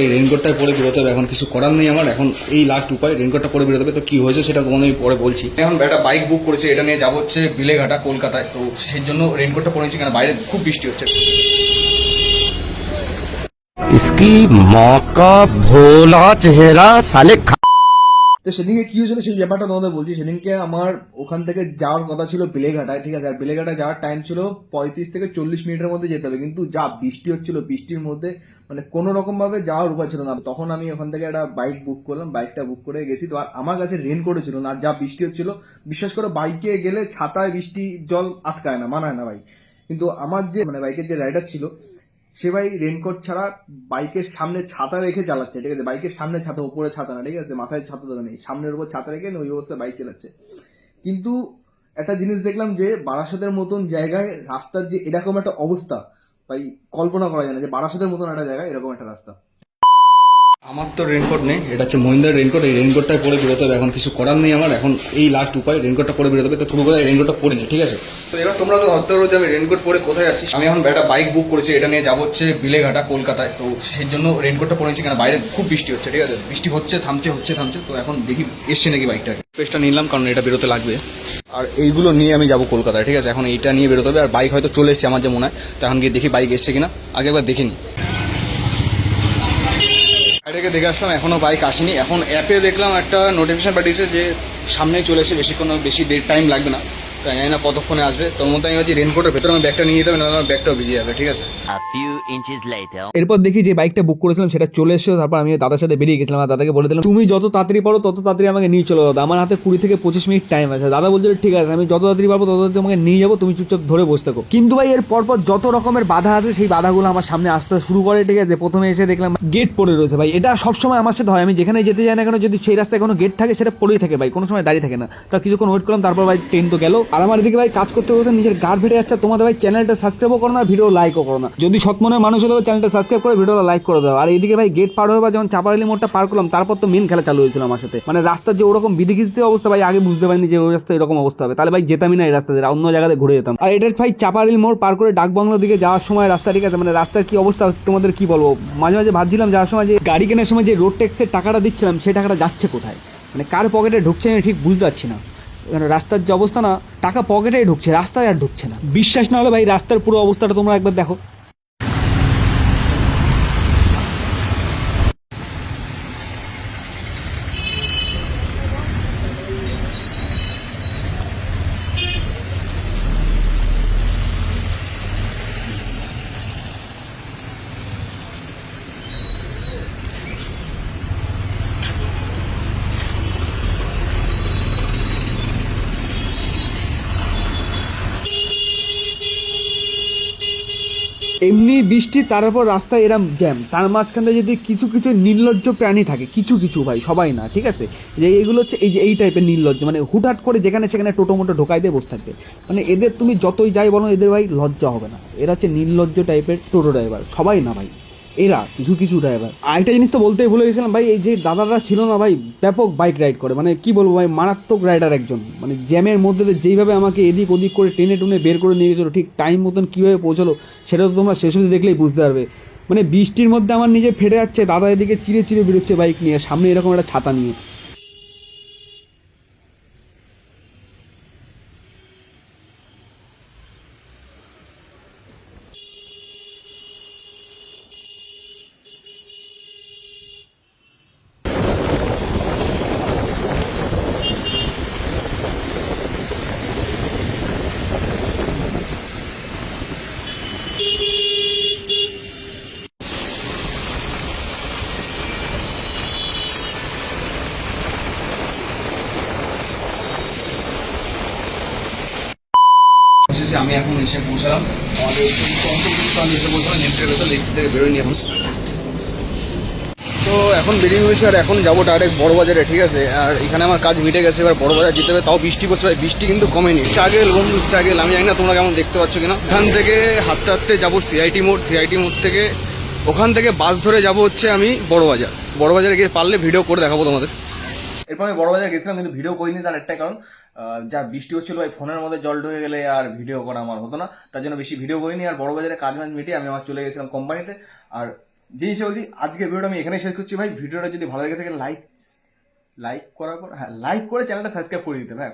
এই রেনকোটটাই পরে বেরোতে হবে এখন কিছু করার নেই আমার এখন এই লাস্ট উপায় রেনকোটটা পরে বেরোতে হবে তো কি হয়েছে সেটা তোমাদের আমি পরে বলছি এখন একটা বাইক বুক করেছি এটা নিয়ে যাবো হচ্ছে বিলেঘাটা কলকাতায় তো সেই জন্য রেনকোটটা পরেছি কারণ বাইরে খুব বৃষ্টি হচ্ছে इसकी माँ का भोला चेहरा साले खा তো সেদিনকে কি হয়েছিল সেই ব্যাপারটা তোমাদের বলছি। সেদিনকে আমার ওখান থেকে যাওয়ার কথা ছিল বেলেঘাটায়, ঠিক আছে? আর বেলেঘাটায় যাওয়ার টাইম ছিল পঁয়ত্রিশ থেকে চল্লিশ মিনিটের মধ্যে যেতে হবে। কিন্তু যা বৃষ্টি হচ্ছিল বৃষ্টির মধ্যে মানে কোনো রকমভাবে যাওয়ার উপায় ছিল না। তখন আমি ওখান থেকে একটা বাইক বুক করলাম। বাইকটা বুক করে গেছি। তো আর আমার কাছে রেনকোটও ছিল না। যা বৃষ্টি হচ্ছিল বিশ্বাস করে বাইকে গেলে ছাতায় বৃষ্টি জল আটকায় না, মানায় না ভাই কিন্তু আমার যে মানে বাইকের যে রাইডার ছিল সে ভাই রেনকোট ছাড়া বাইকের সামনে ছাতা রেখে চালাচ্ছে, ঠিক আছে? বাইকের সামনে ছাতা, উপরে ছাতা না, ঠিক আছে? মাথায় ছাতা তো নেই। সামনের উপর ছাতা রেখে ওই অবস্থায় বাইক চালাচ্ছে। কিন্তু একটা জিনিস দেখলাম যে বারাসাতের মতন জায়গায় রাস্তার যে এরকম একটা অবস্থা, ভাই, কল্পনা করা যায় না যে বারাসাতের মতন একটা জায়গায় এরকম একটা রাস্তা। আমার তো রেনকোট নেই, এটা হচ্ছে মহিন্দার রেনকোট এই রেনকোটটাই পরে বেরোতে হবে, এখন কিছু করার নেই আমার, এখন এই লাস্ট উপায় রেনকোটটা পরে বেরোতে হবে, তো শুরু করে রেনকোটটা পরে নিই ঠিক আছে? তো এবার তোমরা তো ভাবতে পারো যে আমি রেনকোট পরে কোথায় যাচ্ছি। আমি এখন একটা বাইক বুক করেছি, এটা নিয়ে যাব হচ্ছে বিলেঘাটা, কলকাতায়। তো সেই জন্য রেনকোটটা পরে নিচ্ছি কারণ বাইরে খুব বৃষ্টি হচ্ছে, ঠিক আছে? বৃষ্টি হচ্ছে, থামছে হচ্ছে, থামছে, তো এখন দেখি, এসছে নাকি বাইকটা পেজটা নিলাম, কারণ এটা বেরোতে লাগবে। আর এইগুলো নিয়ে আমি যাব কলকাতায়, ঠিক আছে? এখন এইটা নিয়ে বেরোতে হবে, আর বাইক হয়তো চলে এসছে আমার যে মনে হয়, তো এখন গিয়ে দেখি বাইক এসছে কিনা। আগে একবার দেখে নিই এটাকে দেখে আসলাম এখনও বাইক আসেনি। এখন অ্যাপে দেখলাম একটা নোটিফিকেশান পাঠিয়েছে যে সামনেই চলে এসে বেশিক্ষণ বেশি দেড় টাইম লাগবে না। তাই জানি না কতক্ষণে আসবে। তোর মধ্যে আমি ভাবছি রেনকোটের ভেতরে আমি ব্যাগটা নিয়ে যেতে হবে না আমার ব্যাগটাও ভিজে যাবে ঠিক আছে? এরপর দেখি যে বাইকটা বুক করেছিলাম সেটা চলে এসেছে তারপর আমি দাদার সাথে বেরিয়ে গেছিলাম আর দাদাকে বলে দিলাম তুমি যত তাড়াতাড়ি পারো তত তাড়াতাড়ি আমাকে নিয়ে চলো দাদা আমার হাতে কুড়ি থেকে পঁচিশ মিনিট টাইম আছে। দাদা বলছিল ঠিক আছে আমি যত তাড়াতাড়ি পারব তত তাড়াতাড়ি তোমাকে নিয়ে যাব তুমি চুপচাপ ধরে বসে থাকো। কিন্তু ভাই এর পরপর যত রকমের বাধা আছে সেই বাধাগুলো আমার সামনে আসতে শুরু করে ঠিক আছে? প্রথমে এসে দেখলাম গেট পড়ে রয়েছে ভাই। এটা সবসময় আমার সাথে হয়। আমি যেখানে যেতে যাই না কেন যদি সেই রাস্তায় কোনো গেট থাকে সেটা পড়েই থাকে ভাই কোনো সময় দাঁড়িয়ে থাকে না। তা কিছুক্ষণ ওয়েট করলাম তারপর ভাই ট্রেন তো গেল। আর আমার এদিকে ভাই কাজ করতে করতে নিজের গাড় ফেটে যাচ্ছে। তোমাদের ভাই চ্যানেলটা সাবস্ক্রাইবও করো না ভিডিও লাইকও করো না। যদি সৎ মনের মানুষ হলে চ্যানেলটা সাবস্ক্রাইব করে ভিডিওটা লাইক করে দাও। আর এইদিকে ভাই গেট পার হয়ে বা যখন চাপারালি মোড়টা পার করলাম, তারপর তো মেন খেলা চালু হয়েছিল আমার সাথে। মানে রাস্তার যে ওরকম বিধিখিস্তি অবস্থা, ভাই আগে বুঝতে পারিনি যে ওই রাস্তায় এরকম অবস্থা হবে। তাহলে ভাই যেতামই না এই রাস্তা দিয়ে, অন্য জায়গাতে ঘুরে যেতাম। আর এটা ভাই চাপারালি মোড় পার করে ডাকবাংলোর দিকে যাওয়ার সময় রাস্তা, ঠিক আছে? মানে রাস্তার কি অবস্থা, তোমাদের কি বলব? মাঝে মাঝে ভাবছিলাম যাওয়ার সময় যে গাড়ি কেনার সময় যে রোড ট্যাক্সের টাকাটা দিচ্ছিলাম, সেই টাকাটা যাচ্ছে কোথায়? মানে কার পকেটে ঢুকছে আমি ঠিক বুঝতে পারছি না। রাস্তার যে অবস্থা না, টাকা পকেটেই ঢুকছে, রাস্তায় আর ঢুকছে না। বিশ্বাস না হলে ভাই, রাস্তার পুরো অবস্থাটা তোমরা একবার দেখো। এমনি বৃষ্টি তার উপর রাস্তায় এরম জ্যাম তার মাঝখানে যদি কিছু কিছু নির্লজ্জ প্রাণী থাকে, কিছু কিছু ভাই, সবাই না, ঠিক আছে? যে এইগুলো হচ্ছে এই যে এই টাইপের নির্লজ্জ মানে হুটহাট করে যেখানে সেখানে টোটো মোটো ঢোকাই দিয়ে বসে থাকবে। মানে এদের তুমি যতই যাই বলো, এদের ভাই লজ্জা হবে না। এরা হচ্ছে নির্লজ্জ টাইপের টোটো ড্রাইভার সবাই না ভাই। এরা, কিছু কিছু ড্রাইভার আরেকটা জিনিস তো বলতেই ভুলে গেছিলাম ভাই, এই যে দাদারা ছিল না ভাই, ব্যাপক বাইক রাইড করে। মানে কি বলব ভাই, মারাত্মক রাইডার একজন। মানে জ্যামের মধ্যে যেইভাবে আমাকে এদিক ওদিক করে টেনে টুনে বের করে নিয়ে গেছিল, ঠিক টাইম মতন কীভাবে পৌঁছলো, সেটা তো তোমরা শেষ অবধি দেখলেই বুঝতে পারবে। মানে বৃষ্টির মধ্যে আমার নিজে ফেটে যাচ্ছে, দাদা এদিকে চিরে চিরে বেরোচ্ছে বাইক নিয়ে, সামনে এরকম একটা ছাতা নিয়ে। আমি এখন এসে পৌঁছালাম। আমাদের আমি এসে পৌঁছালাম থেকে তো এখন বেরিয়ে হয়েছে আর এখন যাব ডাইরেক্ট বড় বাজারে ঠিক আছে? আর এখানে আমার কাজ মিটে গেছে এবার বড় বাজার যেতে হবে তাও বৃষ্টি পড়ছে ভাই, বৃষ্টি কিন্তু কমেনি। স্ট্রাগেল বন্ধু স্ট্রাগেল আমি জানি না তোমরা কেমন দেখতে পাচ্ছ কিনা। এখান থেকে হাঁটতে হাঁটতে যাব সিআইটি মোড় সিআইটি মোড় থেকে। ওখান থেকে বাস ধরে যাব হচ্ছে আমি বড় বাজার। বড় বাজারে গিয়ে পারলে ভিডিও করে দেখাবো তোমাদের। এরপর আমি বড় বাজার গেছিলাম কিন্তু ভিডিও করিনি তার একটাই কারণ যা বৃষ্টি হচ্ছিল ভাই ফোনের মধ্যে জল ঢুকে গেলে আর ভিডিও করা আমার হতো না। তার জন্য বেশি ভিডিও করিনি, আর বড় বাজারে কাজ মাছ মিটিয়ে আমি আমার চলে গেছিলাম কোম্পানিতে। আর যে হিসেবে আজকে ভিডিওটা আমি এখানে শেষ করছি ভাই। ভিডিওটা যদি ভালো লেগে থাকে লাইক লাইক করার পর হ্যাঁ লাইক করে চ্যানেলটা সাবস্ক্রাইব করে দিতে হ্যাঁ।